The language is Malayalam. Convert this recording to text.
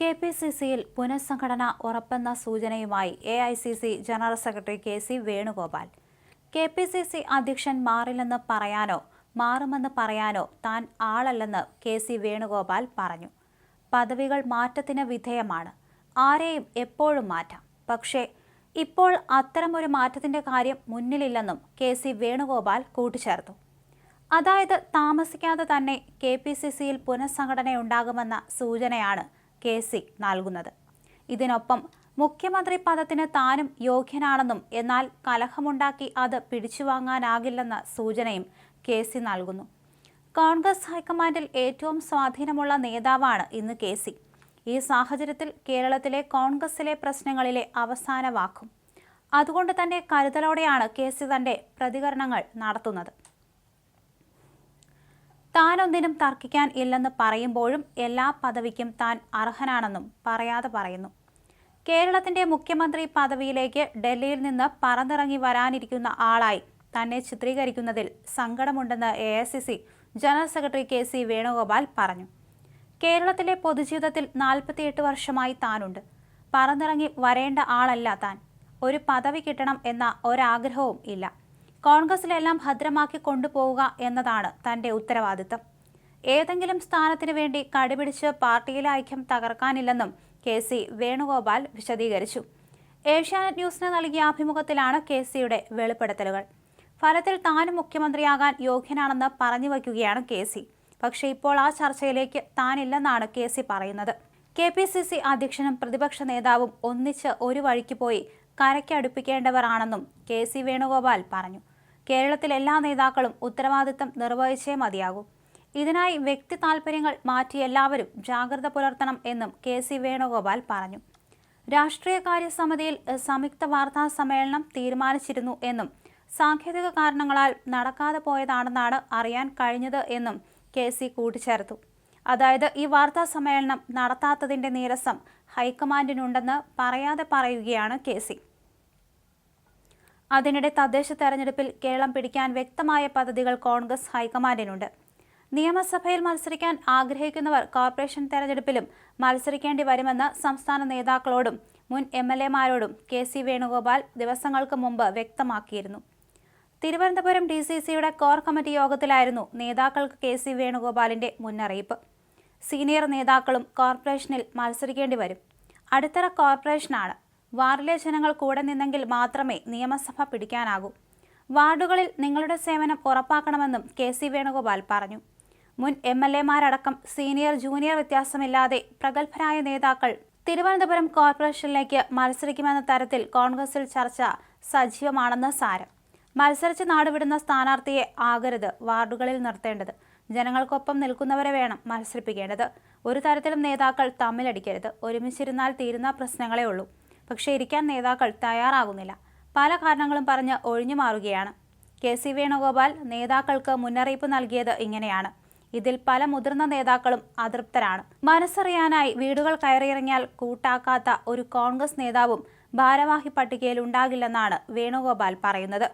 കെ പി സി സിയിൽ പുനഃസംഘടന ഉറപ്പെന്ന സൂചനയുമായി A I C C general secretary K C Venugopal. K P C C അധ്യക്ഷൻ മാറില്ലെന്ന് പറയാനോ മാറുമെന്ന് പറയാനോ താൻ ആളല്ലെന്ന് കെ സി വേണുഗോപാൽ പറഞ്ഞു. പദവികൾ മാറ്റത്തിന് വിധേയമാണ്. ആരെയും എപ്പോഴും മാറ്റാം. പക്ഷേ ഇപ്പോൾ അത്തരമൊരു മാറ്റത്തിന്റെ കാര്യം മുന്നിലില്ലെന്നും കെ സി വേണുഗോപാൽ കൂട്ടിച്ചേർത്തു. അതായത് താമസിക്കാതെ തന്നെ കെ പി സി സിയിൽ പുനഃസംഘടനയുണ്ടാകുമെന്ന സൂചനയാണ് കെ സി നൽകുന്നത്. ഇതിനൊപ്പം മുഖ്യമന്ത്രി പദത്തിന് താനും യോഗ്യനാണെന്നും എന്നാൽ കലഹമുണ്ടാക്കി അത് പിടിച്ചുവാങ്ങാനാകില്ലെന്ന സൂചനയും കെ സി നൽകുന്നു. കോൺഗ്രസ് ഹൈക്കമാൻഡിൽ ഏറ്റവും സ്വാധീനമുള്ള നേതാവാണ് ഇന്ന് കെ സി ഈ സാഹചര്യത്തിൽ കേരളത്തിലെ കോൺഗ്രസിലെ പ്രശ്നങ്ങളിലെ അവസാന വാക്കും അതുകൊണ്ട് തന്നെ കരുതലോടെയാണ് കെ സി തന്റെ പ്രതികരണങ്ങൾ നടത്തുന്നത്. താനൊന്നിനും തർക്കിക്കാൻ ഇല്ലെന്ന് പറയുമ്പോഴും എല്ലാ പദവിക്കും താൻ അർഹനാണെന്നും പറയാതെ പറയുന്നു. കേരളത്തിന്റെ മുഖ്യമന്ത്രി പദവിയിലേക്ക് ഡൽഹിയിൽ നിന്ന് പറന്നിറങ്ങി വരാനിരിക്കുന്ന ആളായി തന്നെ ചിത്രീകരിക്കുന്നതിൽ സങ്കടമുണ്ടെന്ന് A general secretary K C Venugopal പറഞ്ഞു. കേരളത്തിലെ പൊതുജീവിതത്തിൽ നാൽപ്പത്തിയെട്ട് വർഷമായി താനുണ്ട്. പറന്നിറങ്ങി വരേണ്ട ആളല്ല താൻ. ഒരു പദവി കിട്ടണം എന്ന ഒരാഗ്രഹവും ഇല്ല. കോൺഗ്രസിലെല്ലാം ഭദ്രമാക്കി കൊണ്ടുപോവുക എന്നതാണ് തന്റെ ഉത്തരവാദിത്തം. ഏതെങ്കിലും സ്ഥാനത്തിനു വേണ്ടി കടിപിടിച്ച് പാർട്ടിയിലെ ഐക്യം തകർക്കാനില്ലെന്നും കെ സി വേണുഗോപാൽ വിശദീകരിച്ചു. ഏഷ്യാനെറ്റ് ന്യൂസിന് നൽകിയ അഭിമുഖത്തിലാണ് കെ സിയുടെ വെളിപ്പെടുത്തലുകൾ. ഫലത്തിൽ താനും മുഖ്യമന്ത്രിയാകാൻ യോഗ്യനാണെന്ന് പറഞ്ഞു വയ്ക്കുകയാണ് കെ സി. പക്ഷേ ഇപ്പോൾ ആ ചർച്ചയിലേക്ക് താനില്ലെന്നാണ് കെ സി പറയുന്നത്. കെ പി സി സി അധ്യക്ഷനും പ്രതിപക്ഷ നേതാവും ഒന്നിച്ച് ഒരു വഴിക്ക് പോയി കരയ്ക്കടുപ്പിക്കേണ്ടവരാണെന്നും കെ സി വേണുഗോപാൽ പറഞ്ഞു. കേരളത്തിലെ എല്ലാ നേതാക്കളും ഉത്തരവാദിത്തം നിർവഹിച്ചേ മതിയാകൂ. ഇതിനായി വ്യക്തി താൽപ്പര്യങ്ങൾ മാറ്റി എല്ലാവരും ജാഗ്രത പുലർത്തണം എന്നും കെ സി വേണുഗോപാൽ പറഞ്ഞു. രാഷ്ട്രീയകാര്യ സമിതിയിൽ സംയുക്ത വാർത്താ സമ്മേളനം തീരുമാനിച്ചിരുന്നു എന്നും സാങ്കേതിക കാരണങ്ങളാൽ നടക്കാതെ പോയതാണെന്നാണ് അറിയാൻ കഴിഞ്ഞത് എന്നും കെ സി കൂട്ടിച്ചേർത്തു. അതായത് ഈ വാർത്താ സമ്മേളനം നടത്താത്തതിന്റെ നീരസം ഹൈക്കമാൻഡിനുണ്ടെന്ന് പറയാതെ പറയുകയാണ് കെ സി. അതിനിടെ തദ്ദേശ തെരഞ്ഞെടുപ്പിൽ കേരളം പിടിക്കാൻ വ്യക്തമായ പദ്ധതികൾ കോൺഗ്രസ് ഹൈക്കമാൻഡിനുണ്ട്. നിയമസഭയിൽ മത്സരിക്കാൻ ആഗ്രഹിക്കുന്നവർ കോർപ്പറേഷൻ തെരഞ്ഞെടുപ്പിലും മത്സരിക്കേണ്ടി വരുമെന്ന് സംസ്ഥാന നേതാക്കളോടും മുൻ എം എൽ എമാരോടും കെ സി വേണുഗോപാൽ ദിവസങ്ങൾക്ക് മുമ്പ് വ്യക്തമാക്കിയിരുന്നു. തിരുവനന്തപുരം ഡി സി സിയുടെ കോർ കമ്മിറ്റി യോഗത്തിലായിരുന്നു നേതാക്കൾക്ക് കെ സി വേണുഗോപാലിന്റെ മുന്നറിയിപ്പ്. സീനിയർ നേതാക്കളും കോർപ്പറേഷനിൽ മത്സരിക്കേണ്ടി വരും. അടിത്തറ കോർപ്പറേഷനാണ്. വാർഡിലെ ജനങ്ങൾ കൂടെ നിന്നെങ്കിൽ മാത്രമേ നിയമസഭ പിടിക്കാനാകൂ. വാർഡുകളിൽ നിങ്ങളുടെ സേവനം ഉറപ്പാക്കണമെന്നും കെ സി വേണുഗോപാൽ പറഞ്ഞു. മുൻ എം എൽ എമാരടക്കം സീനിയർ ജൂനിയർ വ്യത്യാസമില്ലാതെ പ്രഗത്ഭരായ നേതാക്കൾ തിരുവനന്തപുരം കോർപ്പറേഷനിലേക്ക് മത്സരിക്കുമെന്ന തരത്തിൽ കോൺഗ്രസിൽ ചർച്ച സജീവമാണെന്ന് സാരം. മത്സരിച്ച് നാടുവിടുന്ന സ്ഥാനാർത്ഥിയെ ആകരുത് വാർഡുകളിൽ നിർത്തേണ്ടത്. ജനങ്ങൾക്കൊപ്പം നിൽക്കുന്നവരെ വേണം മത്സരിപ്പിക്കേണ്ടത്. ഒരു തരത്തിലും നേതാക്കൾ തമ്മിലടിക്കരുത്. ഒരുമിച്ചിരുന്നാൽ തീരുന്ന പ്രശ്നങ്ങളേ ഉള്ളൂ. പക്ഷേ ഇരിക്കാൻ നേതാക്കൾ തയ്യാറാകുന്നില്ല പല കാരണങ്ങളും പറഞ്ഞ് ഒഴിഞ്ഞു മാറുകയാണ്. കെ സി വേണുഗോപാൽ നേതാക്കൾക്ക് മുന്നറിയിപ്പ് നൽകിയത് ഇങ്ങനെയാണ്. ഇതിൽ പല മുതിർന്ന നേതാക്കളും അതൃപ്തരാണ്. മനസ്സറിയാനായി വീടുകൾ കയറിയിറങ്ങിയാൽ കൂട്ടാക്കാത്ത ഒരു കോൺഗ്രസ് നേതാവും ഭാരവാഹി പട്ടികയിൽ ഉണ്ടാകില്ലെന്നാണ് വേണുഗോപാൽ പറയുന്നത്.